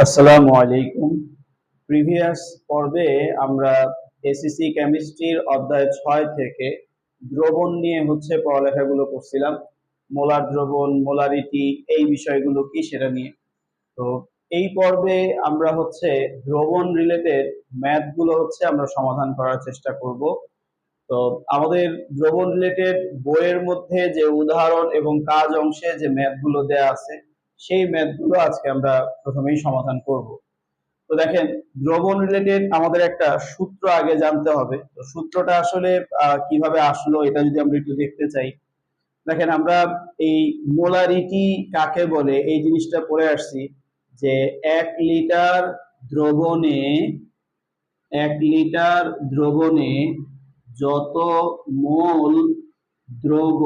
আসসালামু আলাইকুম। প্রিভিয়াস পর্বে আমরা এসিসি কেমিস্ট্রির অধ্যায় ছয় থেকে দ্রবণ নিয়ে হচ্ছে পড়ালেখাগুলো করছিলাম। মোলার দ্রবণ, মোলারিটি, এই বিষয়গুলো কি সেটা নিয়ে। তো এই পর্বে আমরা হচ্ছে দ্রবণ রিলেটেড ম্যাথগুলো হচ্ছে আমরা সমাধান করার চেষ্টা করব। তো আমাদের দ্রবণ রিলেটেড বইয়ের মধ্যে যে উদাহরণ এবং কাজ অংশে যে ম্যাথগুলো দেয়া আছে সেই ম্যাথগুলো আজকে আমরা প্রথমেই সমাধান করব। তো দেখেন, দ্রবণ রিলেটেড আমাদের একটা সূত্র আগে জানতে হবে। তো সূত্রটা আসলে কীভাবে আসলো এটা যদি আমরা একটু দেখতে চাই। দেখেন, আমরা এই মোলারিটি কাকে বলে এই জিনিসটা পড়ে আসছি যে এক লিটার দ্রবণে, এক লিটার দ্রবণে যত মোল দ্রব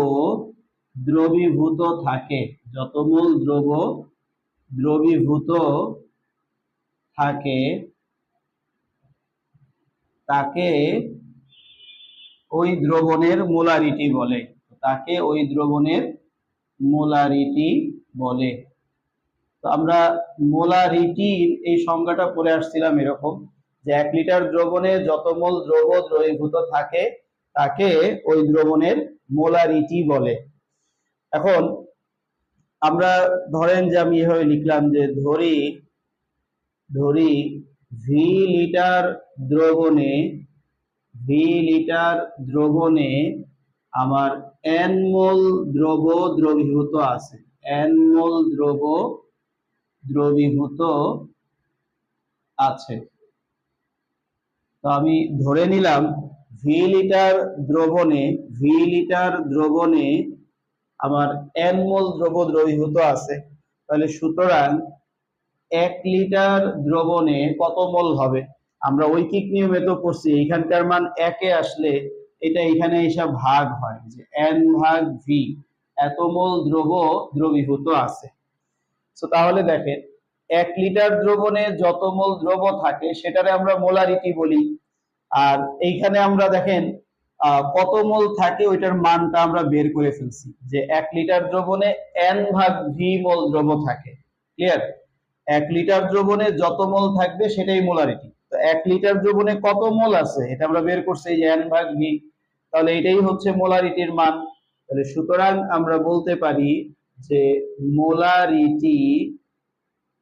দ্রবীভূত থাকে। যত মোল দ্রব দ্রবীভূত থাকে, তাকে ওই দ্রবণের মোলারিটি বলে। তাকে ওই দ্রবণের মোলারিটি বলে। তো আমরা মোলারিটির এই সংজ্ঞাটা পড়ে আসছিলাম এরকম যে এক লিটার দ্রবণে যত মোল দ্রব দ্রবীভূত থাকে, তাকে ওই দ্রবণের মোলারিটি বলে। এখন আমরা ধরেন যে আমি এভাবে লিখলাম যে ধরি ধরি ভি লিটার দ্রবণে ভি লিটার দ্রবণে আমার এন মোল দ্রব দ্রবীভূত আছে। এন মোল দ্রব দ্রবীভূত আছে। তো আমি ধরে নিলাম ভি লিটার দ্রবণে ভি লিটার দ্রবণে আমার এন মোল দ্রব দ্রবীভূত আছে, তাহলে সুতরাং এক লিটার দ্রবণে কত মোল হবে? আমরা ঐকিক নিয়মে তো পড়ছি, এখানকার মান একে আসলে এটা এখানে এসে ভাগ হয়, যে এন ভাগ ভি, এত মোল দ্রব দ্রবীভূত আছে। তো তাহলে দেখেন, এক লিটার দ্রবণে যত মোল দ্রব থাকে, সেটারে আমরা মোলারিটি বলি। আর এইখানে আমরা দেখেন কত মোল থাকে ওইটার মানটা আমরা বের করে ফেলছি। যে এক লিটার দ্রবণে এন ভাগ ভি মোল দ্রব থাকে। ক্লিয়ার এক লিটার দ্রবণে যত মোল থাকবে সেটাই মোলারিটি। তো এক লিটার দ্রবণে কত মোল আছে? এটা আমরা বের করছি যে এন ভাগ ভি তাহলে এটাই হচ্ছে মোলারিটির মান। তাহলে সুতরাং আমরা বলতে পারি যে মোলারিটি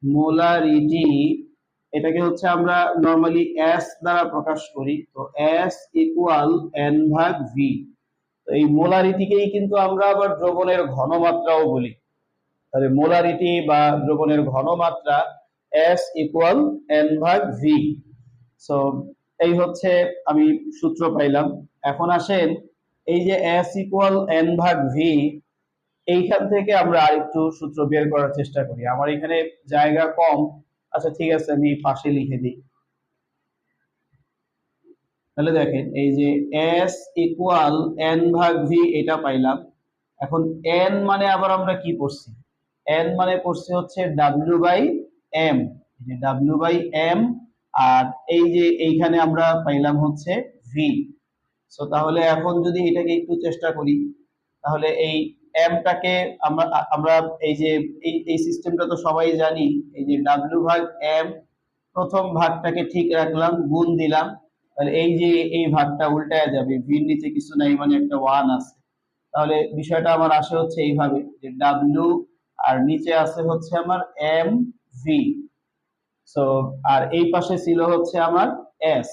মোলারিটি এটাকে হচ্ছে আমরা নর্মালি এস দ্বারা প্রকাশ করি। তো এস ইকুয়াল এন ভাগ ভি তো এই মোলারিটিকেই কিন্তু আমরা আবার দ্রবণের ঘনমাত্রাও বলি। তাহলে মোলারিটি বা দ্রবণের ঘনমাত্রা এস ইকুয়াল এন ভাগ ভি সো এই হচ্ছে আমি সূত্র পাইলাম। এখন আসেন, এই যে এস ইকুয়াল এন ভাগ ভি এইখান থেকে আমরা আরেকটু সূত্র বের করার চেষ্টা করি। আমার এখানে জায়গা কম আচ্ছা ঠিক আছে, আমি পাশে লিখে দিই। তাহলে দেখেন, এই যে এস ইকুয়াল এন ভাগ ভি এটা পাইলাম। এখন এন মানে আবার আমরা কি পড়ছি এন মানে পড়ছি হচ্ছে W by M W by M আর এই যে এইখানে আমরা পাইলাম হচ্ছে ভি সো তাহলে এখন যদি এটাকে একটু চেষ্টা করি, তাহলে এই এমটাকে আমরা আমরা এই যে, এই সিস্টেমটা তো সবাই জানি, এই যে ডাব্লিউ ভাগ এম প্রথম ভাগটাকে ঠিক রাখলাম, গুণ দিলাম, তাহলে এই যে, এই ভাগটা উল্টায় যাবে ভির নিচে কিছু নাই মানে একটা ওয়ান আছে। তাহলে বিষয়টা আমার আসে হচ্ছে এইভাবে, যে ডাব্লিউ আর নিচে আছে হচ্ছে আমার এম ভি সো আর এই পাশে ছিল হচ্ছে আমার এস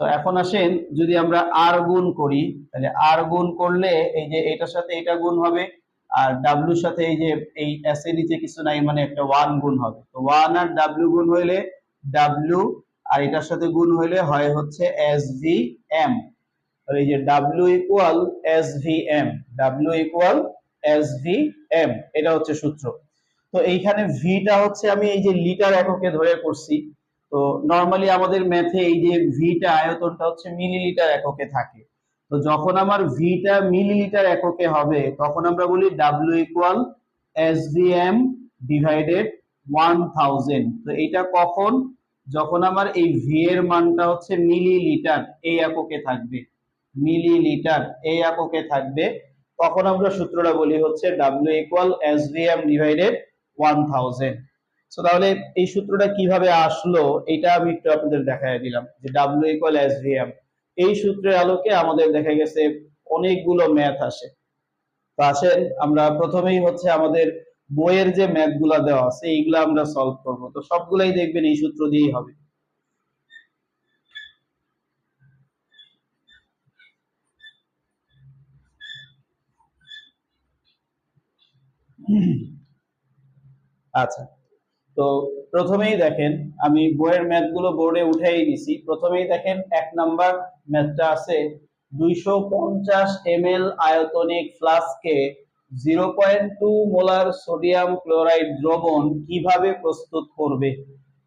তো এখন আসেন, যদি আমরা আর গুণ করি, তাহলে আর গুণ করলে এই যে এটার সাথে এটা গুণ হবে, আর ডাব্লিউর সাথে এই যে এই এস এর নিচে কিছু নাই মানে একটা ওয়ান গুণ হবে। তো ওয়ান আর ডাব্লিউ গুণ হইলে ডাব্লিউ আর এটার সাথে গুণ হইলে হয় হচ্ছে এস ভি এম তাহলে এই যে W equal S V M W equal S V M এটা হচ্ছে সূত্র। তো এইখানে ভিটা হচ্ছে আমি এই যে লিটার এককে ধরে করছি তো নর্মালি আমাদের ম্যাথে এই যে ভিটা আয়তনটা হচ্ছে মিলিলিটার এককে থাকে। তো যখন আমার ভিটা মিলিলিটার এককে হবে, তখন আমরা বলি W equal S V M divided one thousand তো এটা কখন? যখন আমার এই ভি এর মানটা হচ্ছে মিলিলিটার এই এককে থাকবে। মিলিলিটার এই এককে থাকবে। তখন আমরা সূত্রটা বলি হচ্ছে W equal S V M divided one thousand so তাহলে এই সূত্রটা কীভাবে আসলো, এটা আমি একটু আপনাদের দেখাই দিলাম, যে W equal S V M এই সূত্রের আলোকে আমাদের দেখা গেছে অনেকগুলো ম্যাথ আসে। তো আসেন, আমরা প্রথমেই হচ্ছে আমাদের বইয়ের যে ম্যাথগুলা দেওয়া আছে, এইগুলা আমরা সলভ করব। তো সবগুলাই দেখবেন এই সূত্র দিয়েই হবে। আচ্ছা তো প্রথমেই দেখেন, আমি বইয়ের ম্যাথগুলো বোর্ডে উঠেই দিছি প্রথমেই দেখেন, এক নাম্বার ম্যাথটা আছে দুইশো পঞ্চাশ এম আয়তনিক ফ্লাস্কে zero point two molar sodium chloride দ্রবণ কীভাবে প্রস্তুত করবে?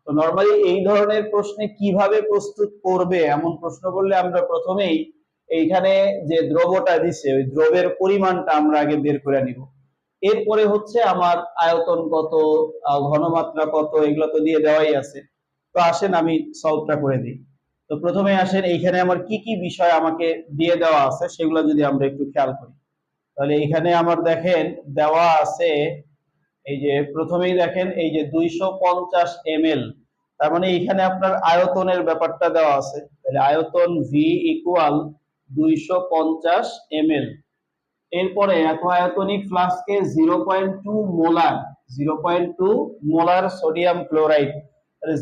তো নর্মালি এই ধরনের প্রশ্নে কীভাবে প্রস্তুত করবে এমন প্রশ্ন করলে আমরা প্রথমেই এইখানে যে দ্রবটা দিছে, ওই দ্রবের পরিমাণটা আমরা আগে বের করে নিব। এরপরে হচ্ছে আমার আয়তন কত ঘনমাত্রা কত, এগুলো তো দিয়ে দেওয়াই আছে। তো আসেন আমি সলভটা করে দিই। তো প্রথমে আসেন, এইখানে আমার কি কি বিষয় আমাকে দিয়ে দেওয়া আছে, সেগুলো যদি আমরা একটু খেয়াল করি। তাহলে এখানে আমার দেখেন, দেওয়া আছে, এই যে প্রথমেই দেখেন, এই যে দুইশো পঞ্চাশ তার মানে এখানে আপনার আয়তনের ব্যাপারটা দেওয়া আছে। তাহলে আয়তন ভি ইকুয়াল দুইশো পঞ্চাশ এরপরে আয়তনিক ফ্লাস্কে zero point two molar zero point two molar sodium chloride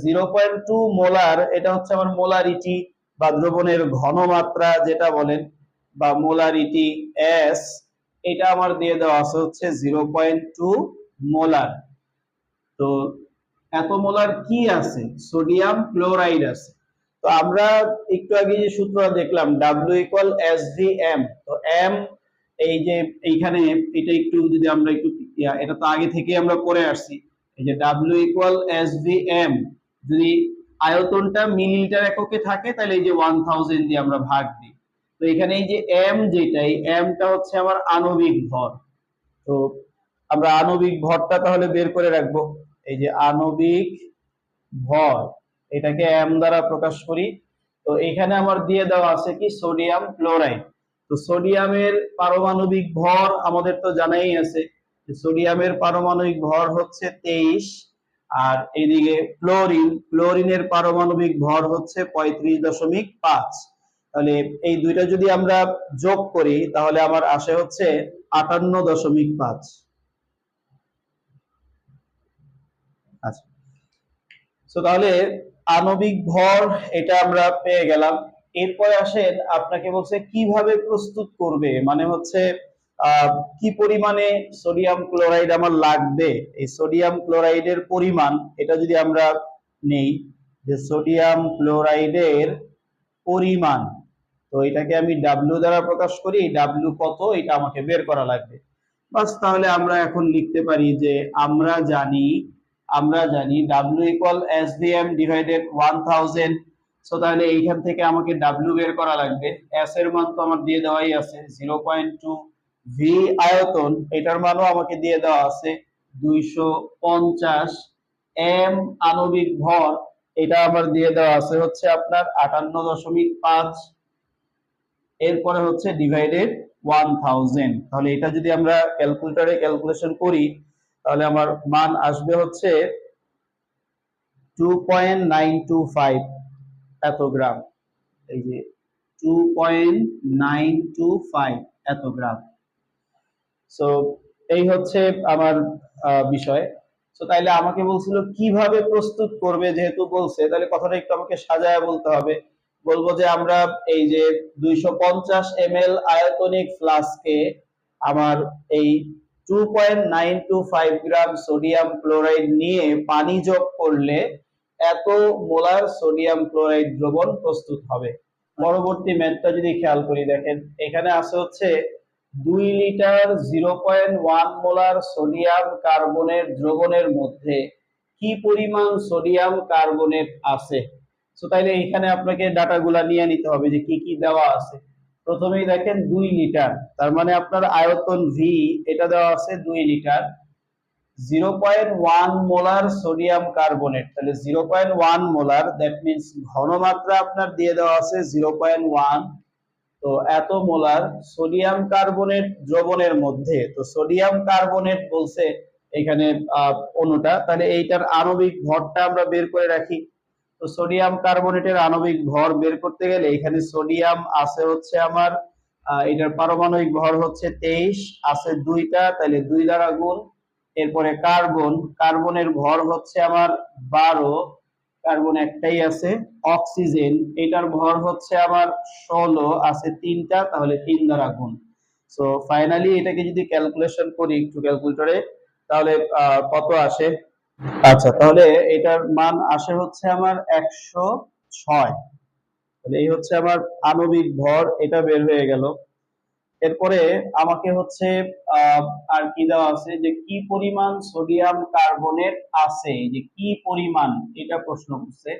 zero point two molar এটা হচ্ছে আমার মোলারিটি বা দ্রবণের ঘনমাত্রা যেটা বলেন, বা মোলারিটি এস এটা আমার দিয়ে দেওয়া আছে হচ্ছে জিরো পয়েন্ট টু মোলার তো এত মোলার কি আছে? সোডিয়াম ক্লোরাইড আছে। তো আমরা একটু আগে যে সূত্র দেখলাম W equal S V M তো এম এই যে এইখানে এটা একটু যদি আমরা একটু এটা তো আগে থেকে আমরা করে আসছি। এই যে W equal S V M যদি আয়তনটা মিলিলিটার এককে থাকে, তাহলে এই যে ওয়ান থাউজেন্ড দিয়ে আমরা ভাগ দিই। তো এখানে এই যে এম যেটা, এই এমটা হচ্ছে আমার আণবিক ভর। তো আমরা আণবিক ভরটা তাহলে বের করে রাখব। এই যে আণবিক ভর, এটাকে এম দ্বারা প্রকাশ করি। তো এখানে আমার দিয়ে দেওয়া আছে কি, সোডিয়াম ক্লোরাইড। তো সোডিয়ামের পারমাণবিক ভর আমাদের তো জানাই আছে সোডিয়ামের পারমাণবিক ভর হচ্ছে তেইশ, আর এইদিকে ক্লোরিন, ক্লোরিনের পারমাণবিক ভর হচ্ছে পঁয়ত্রিশ দশমিক পাঁচ। তাহলে এই দুইটা যদি আমরা যোগ করি, তাহলে আমার আসে হচ্ছে আটান্ন দশমিক পাঁচ। আচ্ছা। তাহলে আণবিক ভর এটা আমরা পেয়ে গেলাম। এরপরে আসেন, আপনাকে বলছে কীভাবে প্রস্তুত করবে? মানে হচ্ছে কি পরিমাণে সোডিয়াম ক্লোরাইড আমার লাগবে? এই সোডিয়াম ক্লোরাইডের পরিমাণ, এটা যদি আমরা নেই, যে সোডিয়াম ক্লোরাইডের পরিমাণ, তো এটাকে আমি ডাব্লিউ দ্বারা প্রকাশ করি ডাব্লিউ কত, এটা আমাকে বের করা লাগবে। বাস, তাহলে আমরা এখন লিখতে পারি যে আমরা জানি আমরা জানি W equal S divided one thousand so তাহলে এইখান থেকে আমাকে ডাব্লিউ বের করা লাগবে। এস এর মান তো আমার দিয়ে দেওয়াই আছে জিরো পয়েন্ট টু ভি আয়তন, এটার মানও আমাকে দিয়ে দেওয়া আছে দুইশো পঞ্চাশ এম আণবিক ভর। এটা আমার দিয়ে দেওয়া আছে হচ্ছে আপনার আটান্ন দশমিক পাঁচ। এরপরে হচ্ছে ডিভাইডেড ওয়ান থাউজেন্ড তাহলে এটা যদি আমরা ক্যালকুলেটরে ক্যালকুলেশন করি, তাহলে আমার মান আসবে হচ্ছে two point nine two five এত গ্রাম? এই যে two point nine two five এত গ্রাম। সো এই হচ্ছে আমার বিষয়। তো তাইলে আমাকে বলছিল, কীভাবে প্রস্তুত করবে যেহেতু বলছে? তাহলে কথাটা একটু আমাকে সাজায় বলতে হবে। বলব যে আমরা এই যে দুইশো পঞ্চাশ এম এল আয়তনিক ফ্লাস্কে আমার এই two point nine two five gram sodium chloride নিয়ে পানি যোগ করলে এত মোলার সোডিয়াম ক্লোরাইড দ্রবণ প্রস্তুত হবে। পরবর্তী ম্যাথটা যদি খেয়াল করি দেখেন, এখানে আছে হচ্ছে দুই litre zero point one molar sodium কার্বনের দ্রবণের মধ্যে কি পরিমাণ সোডিয়াম কার্বনেট আছে? তো তাইলে এখানে আপনাকে ডাটাগুলা নিয়ে নিতে হবে যে কি কি দেওয়া আছে। প্রথমেই দেখেন দুই লিটার, তার মানে আপনার আয়তন ভি এটা দেওয়া আছে দুই litre. Zero point one molar sodium carbonate তাহলে zero point one molar that means ঘনমাত্রা আপনার দিয়ে দেওয়া আছে জিরো পয়েন্ট ওয়ান তো এত মোলার সোডিয়াম কার্বনেট দ্রবণের মধ্যে, তো সোডিয়াম কার্বনেট বলছে এখানে অণুটা, তাহলে এইটার আণবিক ভরটা আমরা বের করে রাখি, তো সোডিয়াম কার্বনেটের আণবিক ভর বের করতে গেলে এখানে সোডিয়াম আছে হচ্ছে আমার এটার পারমাণবিক ভর হচ্ছে তেইশ, আছে দুইটা, তাহলে দুই দ্বারা গুণ এরপরে কার্বন, কার্বনের ভর হচ্ছে আমার বারো, কার্বন একটাই আছে, অক্সিজেন, এটার ভর হচ্ছে আমার ষোলো, আছে তিনটা, তাহলে তিন দ্বারা গুণ। সো ফাইনালি এটাকে যদি ক্যালকুলেশন করি একটু ক্যালকুলেটরে তাহলে কত আসে? আচ্ছা তাহলে এটার মান আসে হচ্ছে আমার একশো ছয়। তাহলে এই হচ্ছে আমার আণবিক ভর, এটা বের হয়ে গেল। এরপরে আমাকে হচ্ছে আর কি দেওয়া আছে যে কি পরিমাণ সোডিয়াম কার্বনেট আছে? যে কি পরিমাণ? এটা প্রশ্ন করছে।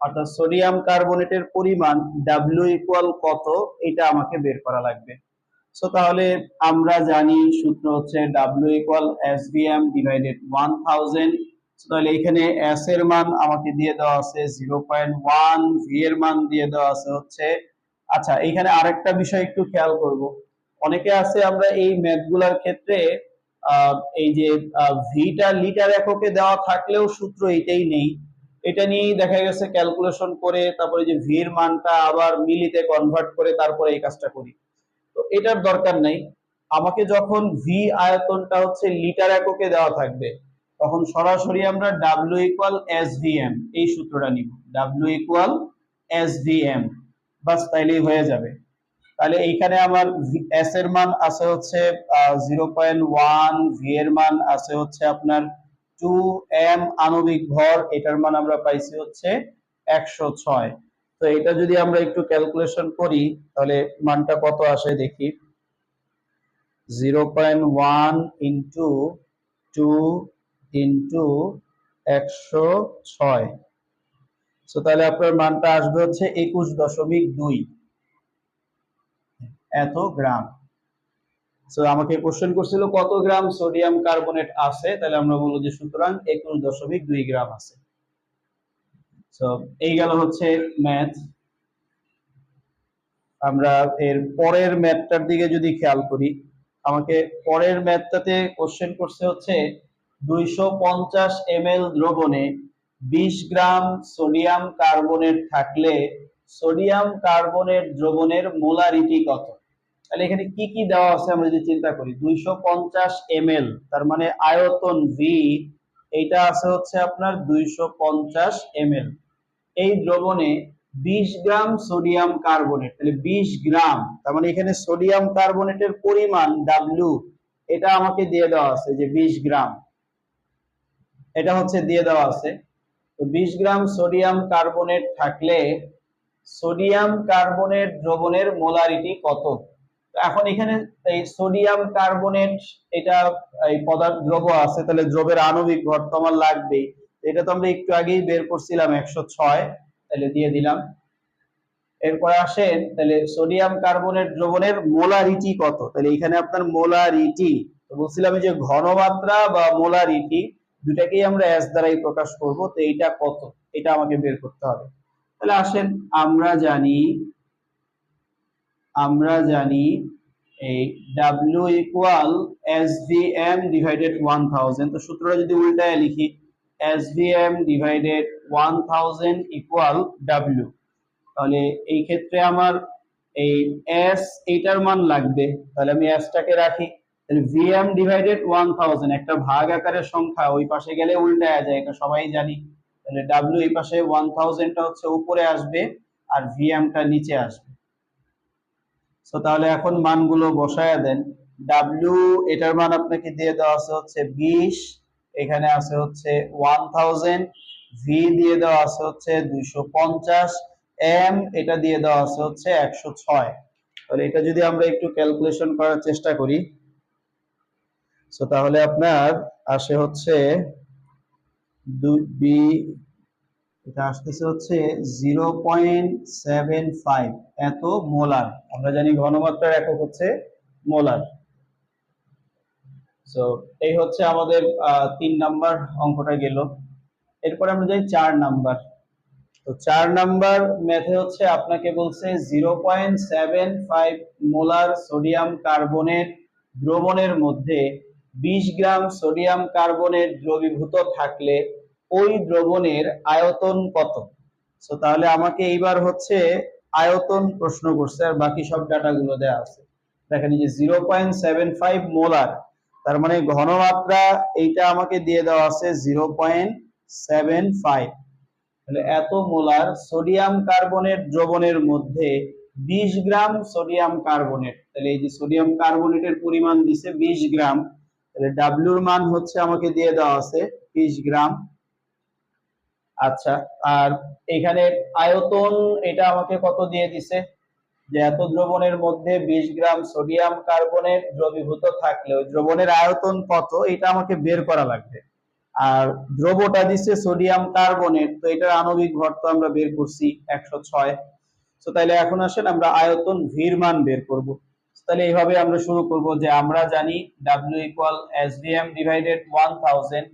অর্থাৎ সোডিয়াম কার্বনেটের পরিমাণ ডাব্লিউ ইকুয়াল কত? এটা আমাকে বের করা লাগবে। সো তাহলে আমরা জানি সূত্র হচ্ছে W equal S M divided one thousand তাহলে এখানে এস এর মান আমাকে দিয়ে দেওয়া আছে জিরো পয়েন্ট ওয়ান ভি এর মান দিয়ে দেওয়া আছে হচ্ছে। আচ্ছা এখানে আরেকটা বিষয় একটু খেয়াল করব। অনেকে আছে আমরা এই ম্যাথগুলার ক্ষেত্রে এই যে ভিটা লিটার এককে দেওয়া থাকলেও সূত্র এটাই নেই। এটা নিয়েই দেখা গেছে ক্যালকুলেশন করে, তারপরে যে ভির মানটা আবার মিলিতে কনভার্ট করে তারপরে এই কাজটা করি। তো এটার দরকার নাই। আমাকে যখন ভি আয়তনটা হচ্ছে লিটার এককে দেওয়া থাকবে, তখন সরাসরি আমরা ডাব্লিউ ইকুয়াল এস এম এই সূত্রটা নিব। ডাব্লিউ ইকুয়াল এস এম বাস তাইলেই হয়ে যাবে। তাহলে এইখানে আমার এস এর মান আছে হচ্ছে জিরো পয়েন্ট ওয়ান ভি এর মান আছে হচ্ছে আপনার টু এম আণবিক ভর, এটার মান আমরা পাইছি হচ্ছে একশো ছয়। তো এটা যদি আমরা একটু ক্যালকুলেশন করি, তাহলে মানটা কত আসে দেখি? Zero point one into two into একশো ছয়। তো তাহলে আপনার মানটা আসবে হচ্ছে একুশ দশমিক দুই। এত গ্রাম? সো আমাকে কোশ্চেন করছিল, কত গ্রাম সোডিয়াম কার্বনেট আছে? তাহলে আমরা বলব যে, সুতরাং একুশ দশমিক দুই গ্রাম আছে। সো এই গেল হচ্ছে ম্যাথ আমরা এর পরের ম্যাথটার দিকে যদি খেয়াল করি, আমাকে পরের ম্যাথটাতে কোশ্চেন করছে হচ্ছে, দুইশো পঞ্চাশ এম দ্রবণে বিশ গ্রাম সোডিয়াম কার্বনেট থাকলে সোডিয়াম কার্বনেট দ্রবণের মোলারিটি কত? তাহলে এখানে কি কি দেওয়া আছে আমরা যদি চিন্তা করি? দুইশো পঞ্চাশ এম তার মানে আয়তন ভি এইটা আছে হচ্ছে আপনার দুইশো পঞ্চাশ এম এই দ্রবণে বিশ গ্রাম সোডিয়াম কার্বনেট, তাহলে বিশ গ্রাম, তার মানে এখানে সোডিয়াম কার্বনেটের পরিমাণ ডাব্লিউ এটা আমাকে দিয়ে দেওয়া আছে যে বিশ গ্রাম। এটা হচ্ছে দিয়ে দেওয়া আছে। তো বিশ গ্রাম সোডিয়াম কার্বনেট থাকলে সোডিয়াম কার্বনেট দ্রবণের মোলারিটি কত? এখন এখানে এই সোডিয়াম কার্বনেট এটা এই পদার্থ দ্রব আছে, তাহলে দ্রবের আণবিক ভর তো আমার লাগবেই। এটা তো আমরা একটু আগেই বের করছিলাম একশো ছয়, তাহলে দিয়ে দিলাম। এরপরে আসেন, তাহলে সোডিয়াম কার্বনেট দ্রবণের মোলারিটি কত? তাহলে এখানে আপনার মোলারিটি বলছিলাম যে ঘনমাত্রা বা মোলারিটি দুটাকেই আমরা এস দ্বারাই প্রকাশ করব, তো এইটা কত? এটা আমাকে বের করতে হবে। তাহলে আসেন, আমরা জানি আমরা জানি এই W equal S V M divided one thousand তো সূত্রটা যদি উল্টায় লিখি S V M divided one thousand equal W তাহলে এই ক্ষেত্রে আমার এই এস এইটার মান লাগবে, তাহলে আমি এসটাকে রাখি, তাহলে ভিএম ডিভাইডেড ওয়ান থাউজেন্ড একটা ভাগ আকারের সংখ্যা ওই পাশে গেলে উল্টায় যায়, এটা সবাই জানি, তাহলে ডাব্লিউ এই পাশে ওয়ান থাউজেন্ডটা হচ্ছে উপরে আসবে আর ভিএমটা নিচে আসবে। সো তাহলে এখন মানগুলো বসায়া দেন। ডাব্লিউ এটার মান আপনাকে দিয়ে দেওয়া আছে হচ্ছে বিশ, এখানে আছে হচ্ছে ওয়ান থাউজেন্ড ভি দিয়ে দেওয়া আছে হচ্ছে দুইশো পঞ্চাশ এম এটা দিয়ে দেওয়া আছে হচ্ছে একশো ছয়। তাহলে এটা যদি আমরা একটু ক্যালকুলেশন করার চেষ্টা করি। সো তাহলে আপনার আসে হচ্ছে দুই বি এটা আসতেছে হচ্ছে জিরো পয়েন্ট সেভেন ফাইভ। এত মোলার। আমরা জানি ঘনমাত্রার একক হচ্ছে মোলার। সো এই হচ্ছে আমাদের তিন নাম্বার অঙ্কটা গেল। এরপরে আমরা যাই চার নাম্বার। তো চার নাম্বার ম্যাথে হচ্ছে আপনাকে বলছে zero point seven five molar sodium কার্বনের দ্রবণের মধ্যে বিশ গ্রাম সোডিয়াম কার্বনেট দ্রবীভূত থাকলে ওই দ্রবণের আয়তন কত? সো তাহলে আমাকে এইবার হচ্ছে আয়তন প্রশ্ন করছে আর বাকি সব ডাটাগুলো দেওয়া আছে। দেখেন যে zero point seven five molar, তার মানে ঘনমাত্রা এইটা আমাকে দিয়ে দেওয়া আছে জিরো পয়েন্ট সেভেন ফাইভ। তাহলে এত মোলার সোডিয়াম কার্বনেট দ্রবণের মধ্যে বিশ গ্রাম সোডিয়াম কার্বনেট, তাহলে এই যে সোডিয়াম কার্বনেটের পরিমাণ দিছে বিশ গ্রাম, তাহলে ডাব্লিউর মান হচ্ছে আমাকে দিয়ে দেওয়া আছে বিশ গ্রাম আচ্ছা আর এখানে আয়তন এটা আমাকে কত দিয়ে দিছে? যে এত দ্রবণের মধ্যে বিশ গ্রাম সোডিয়াম কার্বনেট দ্রবীভূত থাকলে ওই দ্রবণের আয়তন কত এটা আমাকে বের করা লাগবে। আর দ্রবটা দিচ্ছে সোডিয়াম কার্বনেট তো এটার আণবিক ভর তো আমরা বের করছি একশো ছয়। তো তাহলে এখন আসেন আমরা আয়তন ভির মান বের করব। তাহলে এইভাবে আমরা শুরু করব যে আমরা জানি equal S divided one thousand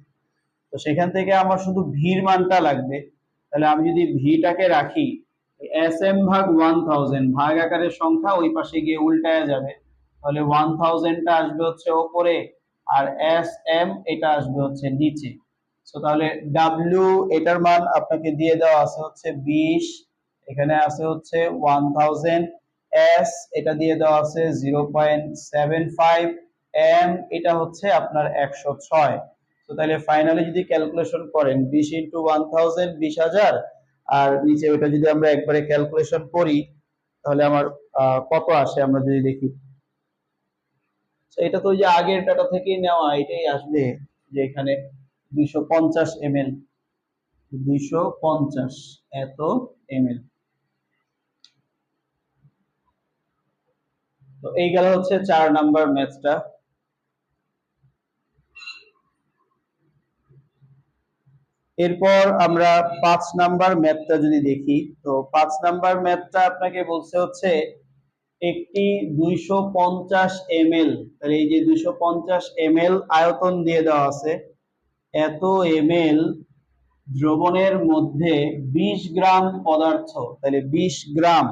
তো সেখান থেকে আমার শুধু ভির মানটা লাগবে। তাহলে আমি যদি ভিটাকে রাখি এস এম ভাগ ওয়ান ভাগ আকারের সংখ্যা ওই পাশে গিয়ে উল্টায় যাবে। তাহলে ওয়ান থাউজেন্ডটা আসবে হচ্ছে ওপরে আর এস এম এটা আসবে হচ্ছে নিচে। সো তাহলে ডাব্লিউ এটার মান আপনাকে দিয়ে দেওয়া আছে হচ্ছে বিশ, এখানে আছে হচ্ছে ওয়ান থাউজেন্ড, এস এটা দিয়ে দেওয়া আছে zero point seven five, M এটা হচ্ছে আপনার একশো ছয়। তো তাহলে ফাইনালি যদি ক্যালকুলেশন করেন, বিশ ইন্টু ওয়ান থাউজেন্ড বিশ হাজার, আর নিচে ওটা যদি আমরা একবারে ক্যালকুলেশন করি, তাহলে আমার কত আসে আমরা যদি দেখি? এটা তো যে আগের ডাটা থেকেই নেওয়া, এটাই আসবে যে এখানে দুইশো পঞ্চাশ এম এল দুইশো পঞ্চাশ এত এম এল তো এই গেল হচ্ছে চার নাম্বার ম্যাথটা এরপর আমরা পাঁচ নাম্বার ম্যাপটা যদি দেখি, তো পাঁচ নাম্বার ম্যাপটা আপনাকে বলছে হচ্ছে একটি দুইশো পঞ্চাশ এম তাহলে এই যে দুইশো পঞ্চাশ এম আয়তন দিয়ে দেওয়া আছে, এত এম দ্রবণের মধ্যে বিশ গ্রাম পদার্থ, তাহলে বিশ গ্রাম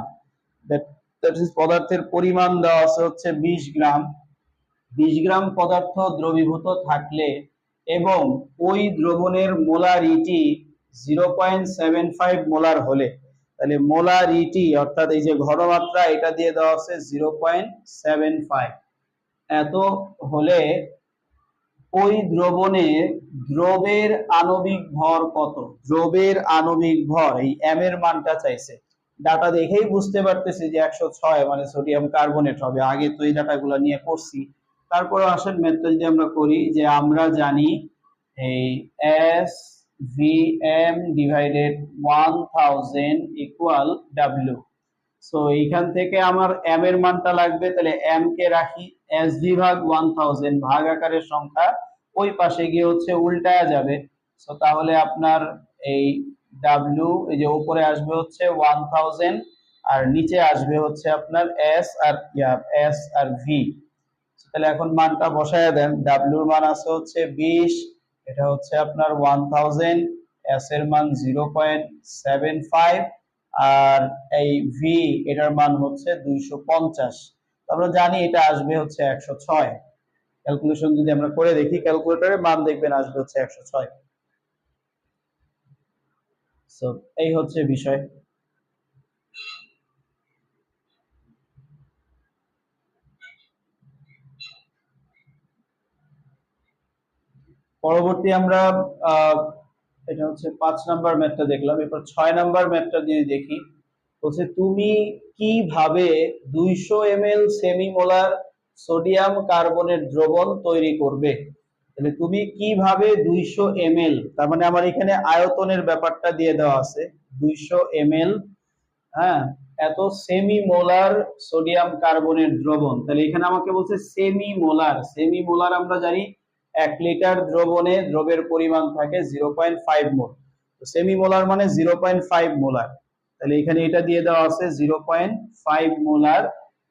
পদার্থের পরিমাণ দেওয়া আছে হচ্ছে বিশ গ্রাম বিশ গ্রাম পদার্থ দ্রবীভূত থাকলে এবং ওই দ্রবণের মোলারিটি জিরো ফাইভ মোলার হলে, তাহলে মোলারিটি অর্থাৎ এই যে ঘনমাত্রা, এটা দিয়ে দেওয়া আছে জিরো এত হলে ওই দ্রবণে দ্রবের আণবিক ভর কত? দ্রবের আণবিক ভর, এই এম এর মানটা চাইছে। ডাটা দেখেই বুঝতে পারতেছি যে একশো ছয় মানে সোডিয়াম কার্বনেট হবে। আগে তো এই ডাটাগুলো নিয়ে করছি তারপরে আসেন ম্যাথটা যদি আমরা করি যে আমরা জানি এই S V M divided one thousand equal W so এইখান থেকে আমার এম এর মানটা লাগবে, তাহলে এম কে রাখি এস ভি ভাগ ওয়ান থাউজেন্ড ভাগ আকারের সংখ্যা, ওই পাশে গিয়ে হচ্ছে উল্টায়া যাবে। সো তাহলে আপনার এই ডাব্লিউ এই যে উপরে আসবে হচ্ছে ওয়ান থাউজেন্ড আর নিচে আসবে হচ্ছে আপনার S R S R V তাহলে এখন মানটা বসায় দেন। ডাব্লিউর মান আছে হচ্ছে বিশ, এটা হচ্ছে আপনার ওয়ান থাউজেন্ড এস এর মান জিরো পয়েন্ট সেভেন ফাইভ আর এই ভি এটার মান হচ্ছে দুইশো পঞ্চাশ। আমরা জানি এটা আসবে হচ্ছে একশো ছয়। ক্যালকুলেশন যদি আমরা করে দেখি ক্যালকুলেটরে মান দেখবেন আসবে হচ্ছে একশো ছয়। সো এই হচ্ছে বিষয়। পরবর্তী আমরা এটা হচ্ছে পাঁচ নাম্বার ম্যাথটা দেখলাম। এরপর ছয় নাম্বার ম্যাথটা যদি দেখি, বলছে তুমি কীভাবে দুইশো এম এল সেমিমোলার সোডিয়াম কার্বনের দ্রবণ তৈরি করবে? তাহলে তুমি কীভাবে দুইশো এম তার মানে আমার এখানে আয়তনের ব্যাপারটা দিয়ে দেওয়া আছে, দুইশো এম হ্যাঁ এত সেমি মোলার সোডিয়াম কার্বনের দ্রবণ। তাহলে এখানে আমাকে বলছে সেমি মোলার সেমি মোলার আমরা জানি এক লিটার দ্রবণে দ্রবের পরিমাণ থাকে zero point five mole. Semi molar মানে জিরো পয়েন্ট ফাইভ মোলার। তাহলে এখানে এটা দিয়ে দেওয়া আছে zero point five molar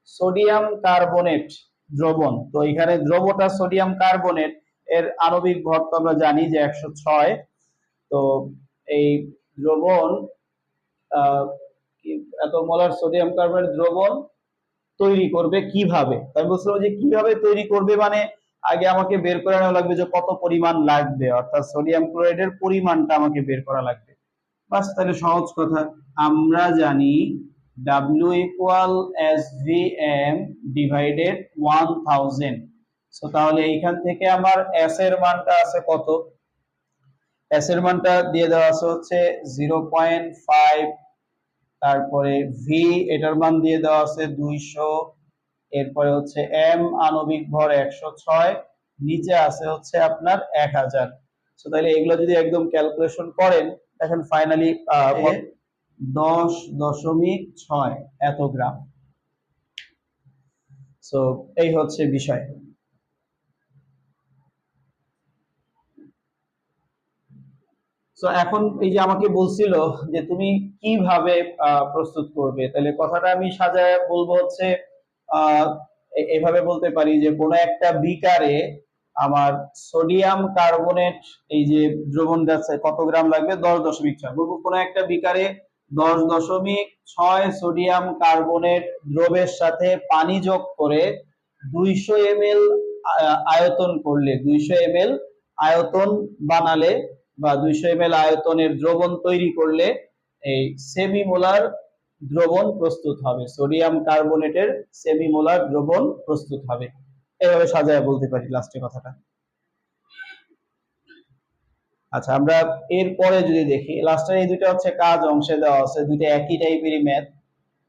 sodium carbonate দ্রবণ। তো এখানে দ্রবটা সোডিয়াম কার্বনেট, এর আণবিক ভর তো আমরা জানি যে একশো ছয়। তো এই দ্রবণ এত মোলার সোডিয়াম কার্বনেট দ্রবণ তৈরি করবে কীভাবে? আমি বলছিলাম যে কীভাবে তৈরি করবে মানে আগে আমাকে বের করে নেওয়া লাগবে যে কত পরিমাণ লাগবে, অর্থাৎ সোডিয়াম ক্লোরাইডের পরিমাণটা আমাকে বের করা লাগবে। বাস, তাহলে সহজ কথা। আমরা জানি W equal S V M divided one thousand so তাহলে এইখান থেকে আমার এস এর মানটা আছে কত? এস এর মানটা দিয়ে দেওয়া আছে হচ্ছে জিরো পয়েন্ট ফাইভ তারপরে ভি এটার মান দিয়ে দেওয়া আছে দুইশো এরপরে হচ্ছে এম আণবিক ভর একশো ছয় নিচে আছে হচ্ছে আপনার এক হাজার। তাহলে এগুলো যদি একদম ক্যালকুলেশন করেন দেখেন ফাইনালি দশ দশমিক ছয় এত গ্রাম। সো এই হচ্ছে বিষয়। তো এখন এই যে আমাকে বলছিল যে তুমি কীভাবে আহ, প্রস্তুত করবে তাহলে কথাটা আমি সাজায় বলব হচ্ছে এভাবে বলতে পারি যে কোনো একটা বিকারে আমার সোডিয়াম কার্বনেট, এই যে দ্রবণটা আছে কত গ্রাম লাগবে? দশ দশমিক ছয়। বলব কোনো একটা বিকারে দশ দশমিক ছয় সোডিয়াম কার্বনেট দ্রবের সাথে পানি যোগ করে দুইশো এম আয়তন করলে, দুইশো এম আয়তন বানালে বা দুইশো এম আয়তনের দ্রবণ তৈরি করলে এই সেমিমোলার দ্রবণ প্রস্তুত হবে। সোডিয়াম কার্বনেটের সেমিমোলার দ্রবণ প্রস্তুত হবে। এভাবে সাজায় বলতে পারি লাস্টের কথাটা। আচ্ছা আমরা এরপরে যদি দেখি লাস্টের এই দুটো হচ্ছে কাজ, অংশে দেওয়া আছে দুটো একই টাইপেরই ম্যাথ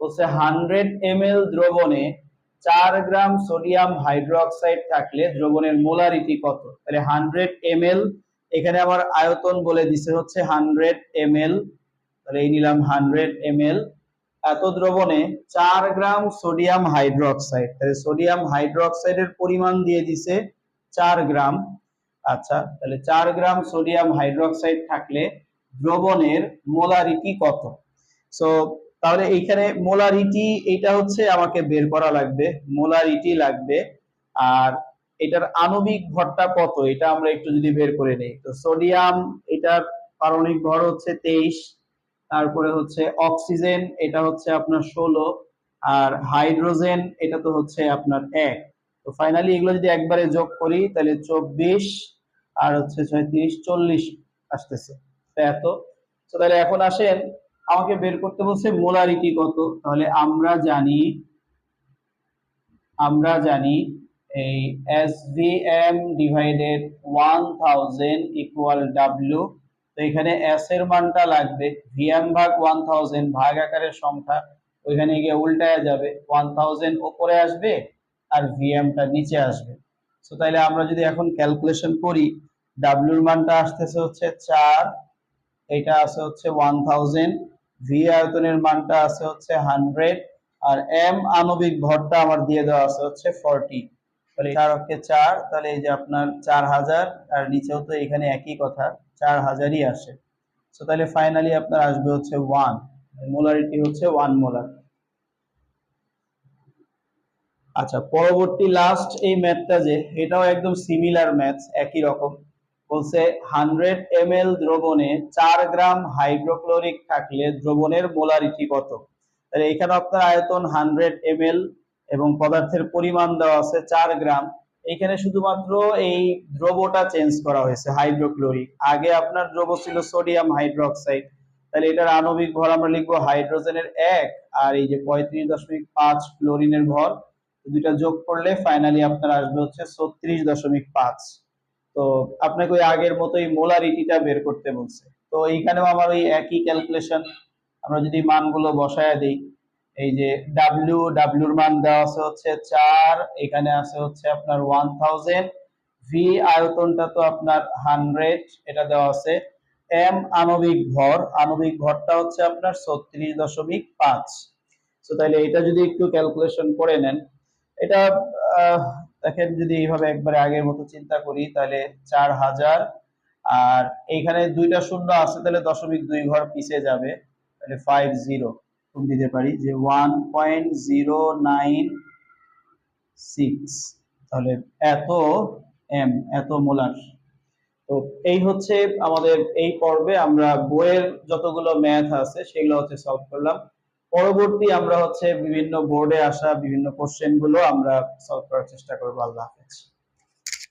বলছে হান্ড্রেড এম দ্রবণে চার গ্রাম সোডিয়াম হাইড্রোক্সাইড থাকলে দ্রবণের মোলারিটি কত? তাহলে হান্ড্রেড এম এখানে আমার আয়তন বলে দিছে হচ্ছে হান্ড্রেড এম তাহলে এই নিলাম হান্ড্রেড এম এত দ্রবণে চার গ্রাম সোডিয়াম হাইড্রোক্সাইড, তাহলে সোডিয়াম হাইড্রোক্সাইডের পরিমাণ দিয়ে দিছে চার গ্রাম। আচ্ছা তাহলে চার গ্রাম সোডিয়াম হাইড্রোক্সাইড থাকলে দ্রবণের মোলারিটি কত? সো তাহলে এইখানে মোলারিটি, এটা হচ্ছে আমাকে বের করা লাগবে, মোলারিটি লাগবে। আর এটার আণবিক ভরটা কত? এটা আমরা একটু যদি বের করে নেই। তো সোডিয়াম, এটার পারমাণবিক ভর হচ্ছে তেইশ তারপরে হচ্ছে অক্সিজেন, এটা হচ্ছে আপনার ষোলো, আর হাইড্রোজেন, এটা তো হচ্ছে আপনার এক। তো ফাইনালি এগুলো যদি একবারে যোগ করি, তাহলে চব্বিশ, আর হচ্ছে ছয়ত্রিশ, চল্লিশ আসতেছে। এত। তো তাহলে এখন আসেন, আমাকে বের করতে বলছে মোলারিটি কত? তাহলে আমরা জানি আমরা জানি এই S V M divided one thousand equal W তো এখানে এস এর মানটা লাগবে ভিএম ভাগ ওয়ান থাউজেন্ড ভাগ আকারের সংখ্যা। ওইখানে গিয়ে উল্টায় যাবে। ওয়ান থাউজেন্ড ওপরে আসবে আর ভিএমটা নিচে আসবে। তো তাইলে আমরা যদি এখন ক্যালকুলেশন করি ডাব্লিউর মানটা আসতেছে হচ্ছে চার এটা আছে হচ্ছে ওয়ান থাউজেন্ড ভি আয়তনের মানটা আছে হচ্ছে হান্ড্রেড আর এম আণবিক ভরটা আমার দিয়ে দেওয়া আছে হচ্ছে ফর্টি তাহলে চার অক্ষে চার, তাহলে এই যে আপনার চার হাজার, আর নিচেও তো এখানে একই কথা। চার হাজারই আসে। তো তাহলে ফাইনালি আপনার আসবে হচ্ছে ওয়ান মোলারিটি হচ্ছে ওয়ান মোলার আচ্ছা পরবর্তী লাস্ট এই ম্যাথটা যে, এটাও একদম সিমিলার ম্যাথ একই রকম। বলছে হান্ড্রেড এম দ্রবণে চার গ্রাম হাইড্রোক্লোরিক থাকলে দ্রবণের মোলারিটি কত? তাহলে এখানে আপনার আয়তন হান্ড্রেড এম এবং পদার্থের পরিমাণ দেওয়া আছে চার গ্রাম। এখানে শুধুমাত্র এই দ্রবটা চেঞ্জ করা হয়েছে হাইড্রোক্লোরিক আগে আপনার দ্রব ছিল সোডিয়াম হাইড্রোক্সাইড তাহলে এটার আণবিক ভর আমরা লিখব হাইড্রোজেনের এক, আর এই যে পঁয়ত্রিশ দশমিক পাঁচ ক্লোরিনের ভর দুইটা যোগ করলে ফাইনালি আপনার আসবে হচ্ছে ছত্রিশ দশমিক পাঁচ। তো আপনাকে ওই আগের মতোই মোলারিটিটা বের করতে বলছে। তো এইখানেও আমার ওই একই ক্যালকুলেশন আমরা যদি মানগুলো বসায় দিই এই যে ডাব্লিউ ডাব্লিউর মান দেওয়া আছে হচ্ছে চার, এখানে আছে হচ্ছে আপনার ওয়ান থাউজেন্ড ভি আয়তনটা তো আপনার হান্ড্রেড এটা দেওয়া আছে। এম আণবিক ভর, আণবিক ভরটা হচ্ছে আপনার ছত্রিশ দশমিক পাঁচ। তো তাহলে এটা যদি একটু ক্যালকুলেশন করে নেন, এটা দেখেন যদি এইভাবে একবারে আগের মতো চিন্তা করি তাহলে চার হাজার। আর এইখানে দুইটা শূন্য আছে তাহলে দশমিক দুই ঘর পিছিয়ে যাবে তাহলে ফাইভ জিরো দিতে পারি যে one point zero nine six তাহলে এত এম এত মোলার তো এই হচ্ছে আমাদের এই পর্বে আমরা বইয়ের যতগুলো ম্যাথ আছে সেগুলো হচ্ছে সলভ করলাম। পরবর্তী আমরা হচ্ছে বিভিন্ন বোর্ডে আসা বিভিন্ন কোশ্চেনগুলো আমরা সলভ করার চেষ্টা করব। আল্লাহ হাফেজ।